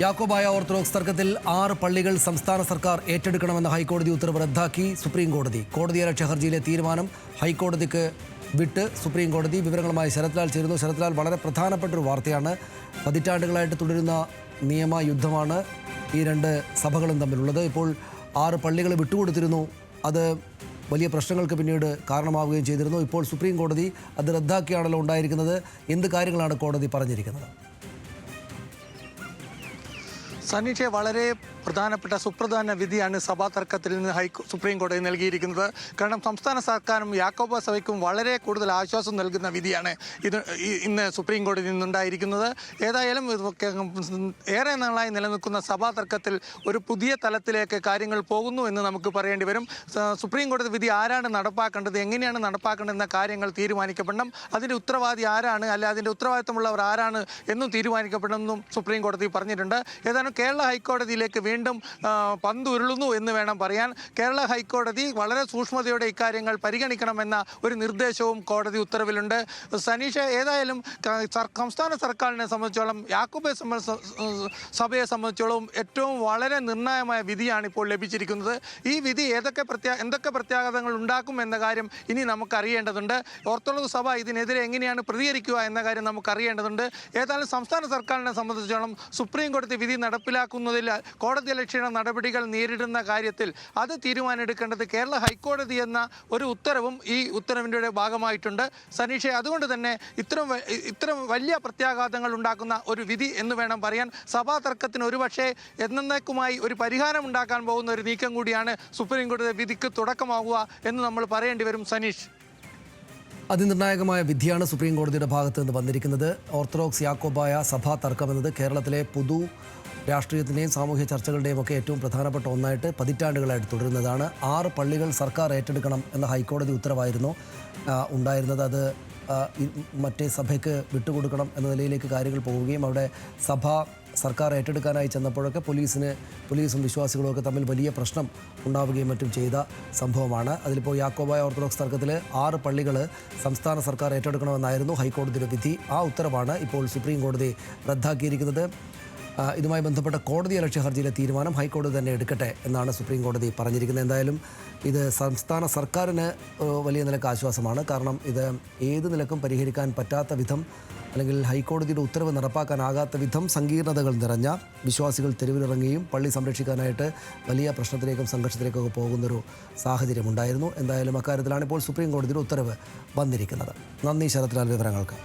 Yakobaya orthodox തർക്കത്തിൽ ആറ് പള്ളികൾ സംസ്ഥാന സർക്കാർ ഏറ്റെടുക്കണമെന്ന ഹൈക്കോടതി ഉത്തരവ് റദ്ദാക്കി സുപ്രീം കോടതി. കോടതിയലക്ഷ്യ ഹർജിയിലെ തീരുമാനം ഹൈക്കോടതിക്ക് വിട്ട് സുപ്രീം കോടതി വിവരങ്ങളുമായി ശരത്ലാൽ ചേരുന്നു. ശരത്ലാൽ വളരെ പ്രധാനപ്പെട്ട ഒരു വാർത്തയാണ്. പതിറ്റാണ്ടുകളായിട്ട് തുടരുന്ന നിയമ യുദ്ധമാണ് ഈ രണ്ട് സഭകളും തമ്മിലുള്ളത്. ഇപ്പോൾ ആറ് പള്ളികൾ വിട്ടുകൊടുത്തിരുന്നു. അത് വലിയ പ്രശ്നങ്ങൾക്ക് പിന്നീട് കാരണമാവുകയും ചെയ്തിരുന്നു. ഇപ്പോൾ സുപ്രീം കോടതി അത് റദ്ദാക്കിയാണല്ലോ ഉണ്ടായിരിക്കുന്നത്. എന്ത് കാര്യങ്ങളാണ് കോടതി പറഞ്ഞിരിക്കുന്നത്? സനീഷെ വളരെ പ്രധാനപ്പെട്ട സുപ്രധാന വിധിയാണ് സഭാ തർക്കത്തിൽ നിന്ന് ഹൈ സുപ്രീം കോടതി നൽകിയിരിക്കുന്നത്. കാരണം സംസ്ഥാന സർക്കാരും യാക്കോബ സഭയ്ക്കും വളരെ കൂടുതൽ ആശ്വാസം നൽകുന്ന വിധിയാണ് ഇത് ഇന്ന് സുപ്രീം കോടതി നിന്നുണ്ടായിരിക്കുന്നത്. ഏതായാലും ഏറെ നാളായി നിലനിൽക്കുന്ന സഭാ തർക്കത്തിൽ ഒരു പുതിയ തലത്തിലേക്ക് കാര്യങ്ങൾ പോകുന്നു എന്ന് നമുക്ക് പറയേണ്ടി വരും. സുപ്രീം കോടതി വിധി ആരാണ് നടപ്പാക്കേണ്ടത് എങ്ങനെയാണ് നടപ്പാക്കേണ്ടതെന്ന കാര്യങ്ങൾ തീരുമാനിക്കപ്പെടണം അതിന്റെ ഉത്തരവാദി ആരാണ് അല്ലെ അതിന്റെ ഉത്തരവാദിത്തമുള്ളവർ ആരാണ് എന്നും തീരുമാനിക്കപ്പെടണമെന്നും സുപ്രീം കോടതി പറഞ്ഞിട്ടുണ്ട്. ഏതാനും കേരള ഹൈക്കോടതിയിലേക്ക് വീണ്ടും പന്തുരുളുന്നു എന്ന് വേണം പറയാൻ. കേരള ഹൈക്കോടതി വളരെ സൂക്ഷ്മതയോടെ ഇക്കാര്യങ്ങൾ പരിഗണിക്കണമെന്ന ഒരു നിർദ്ദേശവും കോടതി ഉത്തരവിലുണ്ട്. സനീഷ ഏതായാലും സംസ്ഥാന സർക്കാരിനെ സംബന്ധിച്ചോളം യാക്കൂബെ സഭയെ സംബന്ധിച്ചോളം ഏറ്റവും വളരെ നിർണായകമായ വിധിയാണ് ഇപ്പോൾ ലഭിച്ചിരിക്കുന്നത്. ഈ വിധി ഏതൊക്കെ പ്രത്യാ എന്തൊക്കെ പ്രത്യാഘാതങ്ങൾ ഉണ്ടാക്കും എന്ന കാര്യം ഇനി നമുക്കറിയേണ്ടതുണ്ട്. ഓർത്തഡോക്സ് സഭ ഇതിനെതിരെ എങ്ങനെയാണ് പ്രതികരിക്കുക എന്ന കാര്യം നമുക്കറിയേണ്ടതുണ്ട്. ഏതായാലും സംസ്ഥാന സർക്കാരിനെ സംബന്ധിച്ചോളം സുപ്രീം കോടതി വിധി നടപ്പിലാക്കുന്നതിൽ കോടതി അലക്ഷണ നടപടികൾ നേരിടുന്ന കാര്യത്തിൽ അത് തീരുമാനമെടുക്കേണ്ടത് കേരള ഹൈക്കോടതി എന്ന ഒരു ഉത്തരവും ഈ ഉത്തരവിന്റെ ഭാഗമായിട്ടുണ്ട്. സനീഷെ അതുകൊണ്ട് തന്നെ ഇത്തരം ഇത്തരം വലിയ പ്രത്യാഘാതങ്ങൾ ഉണ്ടാക്കുന്ന ഒരു വിധി എന്ന് വേണം പറയാൻ. സഭാ തർക്കത്തിന് ഒരുപക്ഷെ എന്നേക്കുമായി ഒരു പരിഹാരം ഉണ്ടാക്കാൻ പോകുന്ന ഒരു നീക്കം കൂടിയാണ് സുപ്രീം കോടതി വിധിക്ക് തുടക്കമാകുക എന്ന് നമ്മൾ പറയേണ്ടി വരും സനീഷ്. അതിനിർണായകമായ വിധിയാണ് സുപ്രീം കോടതിയുടെ ഭാഗത്ത് നിന്ന് വന്നിരിക്കുന്നത്. ഓർത്തഡോക്സ് യാക്കോബായ സഭാ തർക്കം എന്നത് കേരളത്തിലെ പൊതു രാഷ്ട്രീയത്തിന്റെയും സാമൂഹ്യ ചർച്ചകളുടെയും ഒക്കെ ഏറ്റവും പ്രധാനപ്പെട്ട ഒന്നായിട്ട് പതിറ്റാണ്ടുകളായിട്ട് തുടരുന്നതാണ്. ആറ് പള്ളികൾ സർക്കാർ ഏറ്റെടുക്കണം എന്ന ഹൈക്കോടതി ഉത്തരവായിരുന്നു. ഉണ്ടായിരുന്നത് അത് മറ്റേ സഭയ്ക്ക് വിട്ടുകൊടുക്കണം എന്ന നിലയിലേക്ക് കാര്യങ്ങൾ പോവുകയും അവിടെ സഭ സർക്കാർ ഏറ്റെടുക്കാനായി ചെന്നപ്പോഴൊക്കെ പോലീസിന് പോലീസും വിശ്വാസികളും ഒക്കെ തമ്മിൽ വലിയ പ്രശ്നം ഉണ്ടാവുകയും മറ്റും ചെയ്ത സംഭവമാണ്. അതിലിപ്പോൾ യാക്കോബായ ഓർത്തഡോക്സ് തർക്കത്തിൽ ആറ് പള്ളികൾ സംസ്ഥാന സർക്കാർ ഏറ്റെടുക്കണമെന്നായിരുന്നു ഹൈക്കോടതിയുടെ വിധി. ആ ഉത്തരവാണ് ഇപ്പോൾ സുപ്രീം കോടതി റദ്ദാക്കിയിരിക്കുന്നത്. ഇതുമായി ബന്ധപ്പെട്ട കോടതി അലക്ഷ്യ ഹർജിയിലെ തീരുമാനം ഹൈക്കോടതി തന്നെ എടുക്കട്ടെ എന്നാണ് സുപ്രീം കോടതി പറഞ്ഞിരിക്കുന്നത്. എന്തായാലും ഇത് സംസ്ഥാന സർക്കാരിന് വലിയ നിലയ്ക്ക് ആശ്വാസമാണ്. കാരണം ഇത് ഏത് നിലക്കും പരിഹരിക്കാൻ പറ്റാത്ത വിധം അല്ലെങ്കിൽ ഹൈക്കോടതിയുടെ ഉത്തരവ് നടപ്പാക്കാനാകാത്ത വിധം സങ്കീർണതകൾ നിറഞ്ഞ വിശ്വാസികൾ തെരുവിലിറങ്ങുകയും പള്ളി സംരക്ഷിക്കാനായിട്ട് വലിയ പ്രശ്നത്തിലേക്കും സംഘർഷത്തിലേക്കൊക്കെ പോകുന്നൊരു സാഹചര്യമുണ്ടായിരുന്നു. എന്തായാലും അക്കാര്യത്തിലാണ് ഇപ്പോൾ സുപ്രീം കോടതിയുടെ ഉത്തരവ് വന്നിരിക്കുന്നത്. നന്ദി ശരത്ലാൽ വിവരങ്ങൾക്ക്.